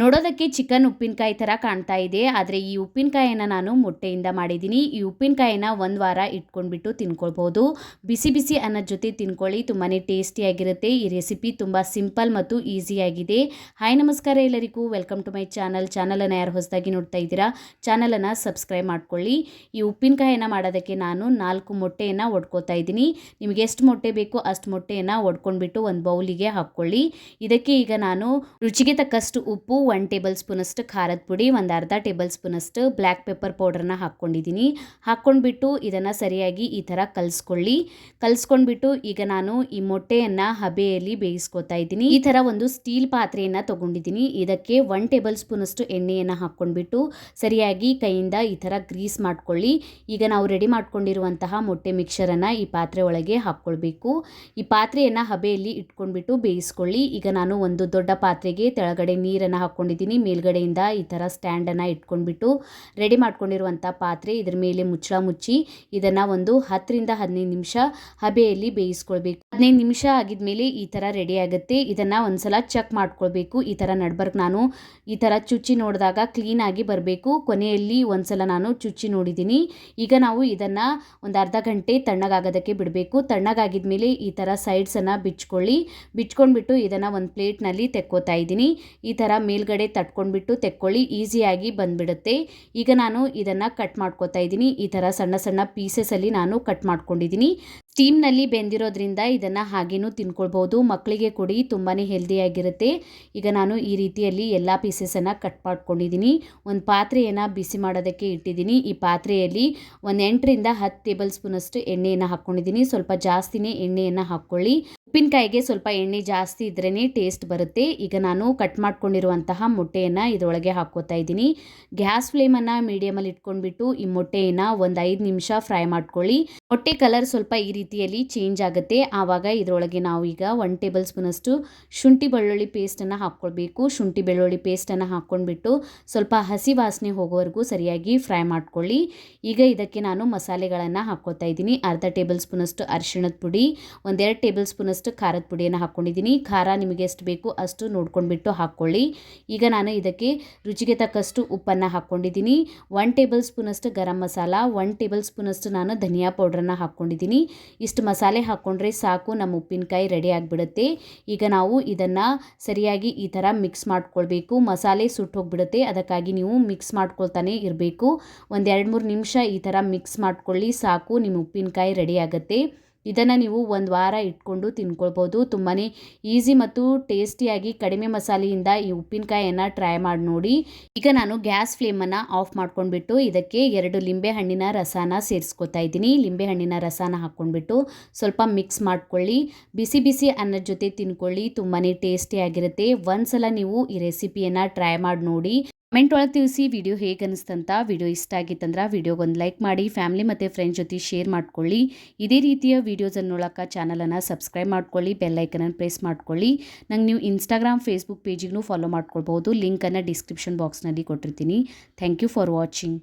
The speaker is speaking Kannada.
ನೋಡೋದಕ್ಕೆ ಚಿಕನ್ ಉಪ್ಪಿನಕಾಯಿ ಥರ ಕಾಣ್ತಾ ಇದೆ, ಆದರೆ ಈ ಉಪ್ಪಿನಕಾಯಿನ ನಾನು ಮೊಟ್ಟೆಯಿಂದ ಮಾಡಿದ್ದೀನಿ. ಈ ಉಪ್ಪಿನಕಾಯಿನ ಒಂದು ವಾರ ಇಟ್ಕೊಂಡ್ಬಿಟ್ಟು ತಿನ್ಕೊಳ್ಬೋದು. ಬಿಸಿ ಬಿಸಿ ಅನ್ನದ ಜೊತೆ ತಿನ್ಕೊಳ್ಳಿ ತುಂಬಾ ಟೇಸ್ಟಿಯಾಗಿರುತ್ತೆ. ಈ ರೆಸಿಪಿ ತುಂಬ ಸಿಂಪಲ್ ಮತ್ತು ಈಸಿಯಾಗಿದೆ. ಹಾಯ್, ನಮಸ್ಕಾರ ಎಲ್ಲರಿಗೂ. Welcome to my channel. ಚಾನಲನ್ನು ಯಾರು ಹೊಸದಾಗಿ ನೋಡ್ತಾ ಇದ್ದೀರಾ, ಚಾನಲನ್ನು ಸಬ್ಸ್ಕ್ರೈಬ್ ಮಾಡ್ಕೊಳ್ಳಿ. ಈ ಉಪ್ಪಿನಕಾಯಿನ ಮಾಡೋದಕ್ಕೆ ನಾನು ನಾಲ್ಕು ಮೊಟ್ಟೆಯನ್ನು ಒಡ್ಕೋತಾ ಇದ್ದೀನಿ. ನಿಮಗೆ ಎಷ್ಟು ಮೊಟ್ಟೆ ಬೇಕೋ ಅಷ್ಟು ಮೊಟ್ಟೆಯನ್ನು ಒಡ್ಕೊಂಡ್ಬಿಟ್ಟು ಒಂದು ಬೌಲಿಗೆ ಹಾಕ್ಕೊಳ್ಳಿ. ಇದಕ್ಕೆ ಈಗ ನಾನು ರುಚಿಗೆ ತಕ್ಕಷ್ಟು ಉಪ್ಪು ಒನ್ ಟೇಬಲ್ ಸ್ಪೂನಷ್ಟು ಖಾರದ ಪುಡಿ, ಒಂದು ಅರ್ಧ ಟೇಬಲ್ ಸ್ಪೂನಷ್ಟು ಬ್ಲ್ಯಾಕ್ ಪೆಪ್ಪರ್ ಪೌಡ್ರನ್ನ ಹಾಕ್ಕೊಂಡಿದ್ದೀನಿ. ಹಾಕ್ಕೊಂಡ್ಬಿಟ್ಟು ಇದನ್ನು ಸರಿಯಾಗಿ ಈ ಥರ ಕಲಿಸ್ಕೊಳ್ಳಿ. ಕಲಿಸ್ಕೊಂಡ್ಬಿಟ್ಟು ಈಗ ನಾನು ಈ ಮೊಟ್ಟೆಯನ್ನು ಹಬೆಯಲ್ಲಿ ಬೇಯಿಸ್ಕೊತಾ ಇದ್ದೀನಿ. ಈ ಥರ ಒಂದು ಸ್ಟೀಲ್ ಪಾತ್ರೆಯನ್ನು ತೊಗೊಂಡಿದ್ದೀನಿ. ಇದಕ್ಕೆ ಒನ್ ಟೇಬಲ್ ಸ್ಪೂನಷ್ಟು ಎಣ್ಣೆಯನ್ನು ಹಾಕ್ಕೊಂಡ್ಬಿಟ್ಟು ಸರಿಯಾಗಿ ಕೈಯಿಂದ ಈ ಥರ ಗ್ರೀಸ್ ಮಾಡ್ಕೊಳ್ಳಿ. ಈಗ ನಾವು ರೆಡಿ ಮಾಡ್ಕೊಂಡಿರುವಂತಹ ಮೊಟ್ಟೆ ಮಿಕ್ಸರನ್ನು ಈ ಪಾತ್ರೆ ಒಳಗೆ ಹಾಕ್ಕೊಳ್ಬೇಕು. ಈ ಪಾತ್ರೆಯನ್ನು ಹಬೆಯಲ್ಲಿ ಇಟ್ಕೊಂಡ್ಬಿಟ್ಟು ಬೇಯಿಸ್ಕೊಳ್ಳಿ. ಈಗ ನಾನು ಒಂದು ದೊಡ್ಡ ಪಾತ್ರೆಗೆ ತೆಳಗಡೆ ನೀರನ್ನು ಹಾಕ್ಕೊಂಡಿದ್ದೀನಿ ಮೇಲ್ಗಡೆಯಿಂದ ಈ ಥರ ಸ್ಟ್ಯಾಂಡನ್ನು ಇಟ್ಕೊಂಡ್ಬಿಟ್ಟು ರೆಡಿ ಮಾಡ್ಕೊಂಡಿರುವಂಥ ಪಾತ್ರೆ ಇದ್ರ ಮೇಲೆ ಮುಚ್ಚಳ ಮುಚ್ಚಿ ಇದನ್ನು ಒಂದು ಹತ್ತರಿಂದ ಹದಿನೈದು ನಿಮಿಷ ಹಬೆಯಲ್ಲಿ ಬೇಯಿಸ್ಕೊಳ್ಬೇಕು. ಹದಿನೈದು ನಿಮಿಷ ಆಗಿದ್ಮೇಲೆ ಈ ಥರ ರೆಡಿ ಆಗುತ್ತೆ. ಇದನ್ನು ಒಂದ್ಸಲ ಚೆಕ್ ಮಾಡ್ಕೊಳ್ಬೇಕು. ಈ ಥರ ನಡ್ಬರ್ಕ್ ನಾನು ಈ ಥರ ಚುಚ್ಚಿ ನೋಡಿದಾಗ ಕ್ಲೀನಾಗಿ ಬರಬೇಕು. ಕೊನೆಯಲ್ಲಿ ಒಂದ್ಸಲ ನಾನು ಚುಚ್ಚಿ ನೋಡಿದ್ದೀನಿ. ಈಗ ನಾವು ಇದನ್ನು ಒಂದು ಅರ್ಧ ಗಂಟೆ ತಣ್ಣಗಾಗೋದಕ್ಕೆ ಬಿಡಬೇಕು. ತಣ್ಣಗಾಗಿದ ಮೇಲೆ ಈ ಥರ ಸೈಡ್ಸನ್ನು ಬಿಚ್ಕೊಳ್ಳಿ. ಬಿಚ್ಕೊಂಡ್ಬಿಟ್ಟು ಇದನ್ನು ಒಂದು ಪ್ಲೇಟ್ನಲ್ಲಿ ತೆಕ್ಕೋತಾ ಇದ್ದೀನಿ. ಈ ಥರ ಮೇಲ್ಗಡೆ ತಟ್ಕೊಂಡ್ಬಿಟ್ಟು ತೆಕ್ಕೊಳ್ಳಿ, ಈಸಿಯಾಗಿ ಬಂದ್ಬಿಡುತ್ತೆ. ಈಗ ನಾನು ಇದನ್ನು ಕಟ್ ಮಾಡ್ಕೊತಾ ಇದ್ದೀನಿ. ಈ ಥರ ಸಣ್ಣ ಸಣ್ಣ ಪೀಸಸಲ್ಲಿ ನಾನು ಕಟ್ ಮಾಡ್ಕೊಂಡಿದ್ದೀನಿ. ಸ್ಟೀಮ್ನಲ್ಲಿ ಬೆಂದಿರೋದ್ರಿಂದ ಇದನ್ನು ಹಾಗೇನೂ ತಿನ್ಕೊಳ್ಬೋದು. ಮಕ್ಕಳಿಗೆ ಕೊಡಿ ತುಂಬಾ ಹೆಲ್ದಿಯಾಗಿರುತ್ತೆ ಈಗ ನಾನು ಈ ರೀತಿಯಲ್ಲಿ ಎಲ್ಲ ಪೀಸಸನ್ನು ಕಟ್ ಮಾಡ್ಕೊಂಡಿದ್ದೀನಿ ಒಂದು ಪಾತ್ರೆಯನ್ನು ಬಿಸಿ ಮಾಡೋದಕ್ಕೆ ಇಟ್ಟಿದ್ದೀನಿ ಈ ಪಾತ್ರೆಯಲ್ಲಿ ಒಂದು ಎಂಟರಿಂದ ಹತ್ತು ಟೇಬಲ್ ಸ್ಪೂನಷ್ಟು ಎಣ್ಣೆಯನ್ನು ಹಾಕ್ಕೊಂಡಿದ್ದೀನಿ ಸ್ವಲ್ಪ ಜಾಸ್ತಿನೇ ಎಣ್ಣೆಯನ್ನು ಹಾಕ್ಕೊಳ್ಳಿ. ಉಪ್ಪಿನಕಾಯಿಗೆ ಸ್ವಲ್ಪ ಎಣ್ಣೆ ಜಾಸ್ತಿ ಇದ್ರೇ ಟೇಸ್ಟ್ ಬರುತ್ತೆ. ಈಗ ನಾನು ಕಟ್ ಮಾಡ್ಕೊಂಡಿರುವಂತಹ ಮೊಟ್ಟೆಯನ್ನು ಇದರೊಳಗೆ ಹಾಕೋತಾ ಇದ್ದೀನಿ. ಗ್ಯಾಸ್ ಫ್ಲೇಮನ್ನು ಮೀಡಿಯಮಲ್ಲಿ ಇಟ್ಕೊಂಡ್ಬಿಟ್ಟು ಈ ಮೊಟ್ಟೆಯನ್ನು ಒಂದು ಐದು ನಿಮಿಷ ಫ್ರೈ ಮಾಡ್ಕೊಳ್ಳಿ. ಮೊಟ್ಟೆ ಕಲರ್ ಸ್ವಲ್ಪ ಈ ರೀತಿಯಲ್ಲಿ ಚೇಂಜ್ ಆಗುತ್ತೆ. ಆವಾಗ ಇದರೊಳಗೆ ನಾವು ಈಗ ಒನ್ ಟೇಬಲ್ ಸ್ಪೂನಷ್ಟು ಶುಂಠಿ ಬೆಳ್ಳುಳ್ಳಿ ಪೇಸ್ಟನ್ನು ಹಾಕ್ಕೊಳ್ಬೇಕು. ಶುಂಠಿ ಬೆಳ್ಳುಳ್ಳಿ ಪೇಸ್ಟನ್ನು ಹಾಕ್ಕೊಂಡ್ಬಿಟ್ಟು ಸ್ವಲ್ಪ ಹಸಿ ವಾಸನೆ ಹೋಗೋವರೆಗೂ ಸರಿಯಾಗಿ ಫ್ರೈ ಮಾಡ್ಕೊಳ್ಳಿ. ಈಗ ಇದಕ್ಕೆ ನಾನು ಮಸಾಲೆಗಳನ್ನು ಹಾಕ್ಕೊತಾ ಇದ್ದೀನಿ. ಅರ್ಧ ಟೇಬಲ್ ಸ್ಪೂನಷ್ಟು ಅರಿಶಿಣದ ಪುಡಿ, ಒಂದೆರಡು ಟೇಬಲ್ ಸ್ಪೂನಷ್ಟು ಖಾರದ ಪುಡಿಯನ್ನು ಹಾಕ್ಕೊಂಡಿದ್ದೀನಿ. ಖಾರ ನಿಮಗೆ ಎಷ್ಟು ಬೇಕು ಅಷ್ಟು ನೋಡ್ಕೊಂಡ್ಬಿಟ್ಟು ಹಾಕ್ಕೊಳ್ಳಿ. ಈಗ ನಾನು ಇದಕ್ಕೆ ರುಚಿಗೆ ತಕ್ಕಷ್ಟು ಉಪ್ಪನ್ನು ಹಾಕ್ಕೊಂಡಿದ್ದೀನಿ. ಒನ್ ಟೇಬಲ್ ಸ್ಪೂನಷ್ಟು ಗರಂ ಮಸಾಲ ಒನ್ ಟೇಬಲ್ ಸ್ಪೂನಷ್ಟು ನಾನು ಧನಿಯಾ ಪೌಡ್ರನ್ನು ಹಾಕ್ಕೊಂಡಿದ್ದೀನಿ. ಇಷ್ಟು ಮಸಾಲೆ ಹಾಕ್ಕೊಂಡ್ರೆ ಸಾಕು, ನಮ್ಮ ಉಪ್ಪಿನಕಾಯಿ ರೆಡಿ ಆಗಿಬಿಡುತ್ತೆ. ಈಗ ನಾವು ಇದನ್ನು ಸರಿಯಾಗಿ ಈ ಥರ ಮಿಕ್ಸ್ ಮಾಡ್ಕೊಳ್ಬೇಕು. ಮಸಾಲೆ ಸುಟ್ಟು ಹೋಗಿಬಿಡುತ್ತೆ, ಅದಕ್ಕಾಗಿ ನೀವು ಮಿಕ್ಸ್ ಮಾಡ್ಕೊಳ್ತಾನೆ ಇರಬೇಕು. ಒಂದು ಎರಡು ಮೂರು ನಿಮಿಷ ಈ ಥರ ಮಿಕ್ಸ್ ಮಾಡ್ಕೊಳ್ಳಿ, ಸಾಕು, ನಿಮ್ಮ ಉಪ್ಪಿನಕಾಯಿ ರೆಡಿ ಆಗುತ್ತೆ. ಇದನ್ನು ನೀವು ಒಂದು ವಾರ ಇಟ್ಕೊಂಡು ತಿನ್ಕೊಳ್ಬೋದು. ತುಂಬಾ ಈಸಿ ಮತ್ತು ಟೇಸ್ಟಿಯಾಗಿ ಕಡಿಮೆ ಮಸಾಲೆಯಿಂದ ಈ ಉಪ್ಪಿನಕಾಯಿಯನ್ನು ಟ್ರೈ ಮಾಡಿ ನೋಡಿ. ಈಗ ನಾನು ಗ್ಯಾಸ್ ಫ್ಲೇಮನ್ನು ಆಫ್ ಮಾಡ್ಕೊಂಡ್ಬಿಟ್ಟು ಇದಕ್ಕೆ ಎರಡು ಲಿಂಬೆ ಹಣ್ಣಿನ ರಸನ ಸೇರಿಸ್ಕೊತಾ ಇದ್ದೀನಿ. ಲಿಂಬೆ ಹಣ್ಣಿನ ರಸನ ಹಾಕ್ಕೊಂಡ್ಬಿಟ್ಟು ಸ್ವಲ್ಪ ಮಿಕ್ಸ್ ಮಾಡ್ಕೊಳ್ಳಿ. ಬಿಸಿ ಬಿಸಿ ಅನ್ನದ ಜೊತೆ ತಿನ್ಕೊಳ್ಳಿ. ತುಂಬಾ ಟೇಸ್ಟಿಯಾಗಿರುತ್ತೆ. ಒಂದ್ಸಲ ನೀವು ಈ ರೆಸಿಪಿಯನ್ನು ಟ್ರೈ ಮಾಡಿ ನೋಡಿ. ಕಮೆಂಟ್ ಒಳಗೆ ತಿಳಿಸಿ ವಿಡಿಯೋ ಹೇಗೆ ಅನಿಸ್ತಂತ ವಿಡಿಯೋ ಇಷ್ಟ ಆಗಿತ್ತಂದ್ರೆ ವಿಡಿಯೋಗೊಂದು ಲೈಕ್ ಮಾಡಿ, ಫ್ಯಾಮಿಲಿ ಮತ್ತು ಫ್ರೆಂಡ್ಸ್ ಜೊತೆ ಶೇರ್ ಮಾಡ್ಕೊಳ್ಳಿ. ಇದೇ ರೀತಿಯ ವೀಡಿಯೋಸನ್ನು ನೋಡೋಕೆ ಚಾನಲನ್ನು ಸಬ್ಸ್ಕ್ರೈಬ್ ಮಾಡ್ಕೊಳ್ಳಿ ಬೆಲ್ಲೈಕನನ್ನು ಪ್ರೆಸ್ ಮಾಡ್ಕೊಳ್ಳಿ. ನಂಗೆ ನೀವು ಇನ್ಸ್ಟಾಗ್ರಾಮ್, ಫೇಸ್ಬುಕ್ ಪೇಜಿಗೂ ಫಾಲೋ ಮಾಡ್ಕೊಳ್ಬೋದು ಲಿಂಕನ್ನು ಡಿಸ್ಕ್ರಿಪ್ಷನ್ ಬಾಕ್ಸ್ನಲ್ಲಿ ಕೊಟ್ಟಿರ್ತೀನಿ. Thank you for watching.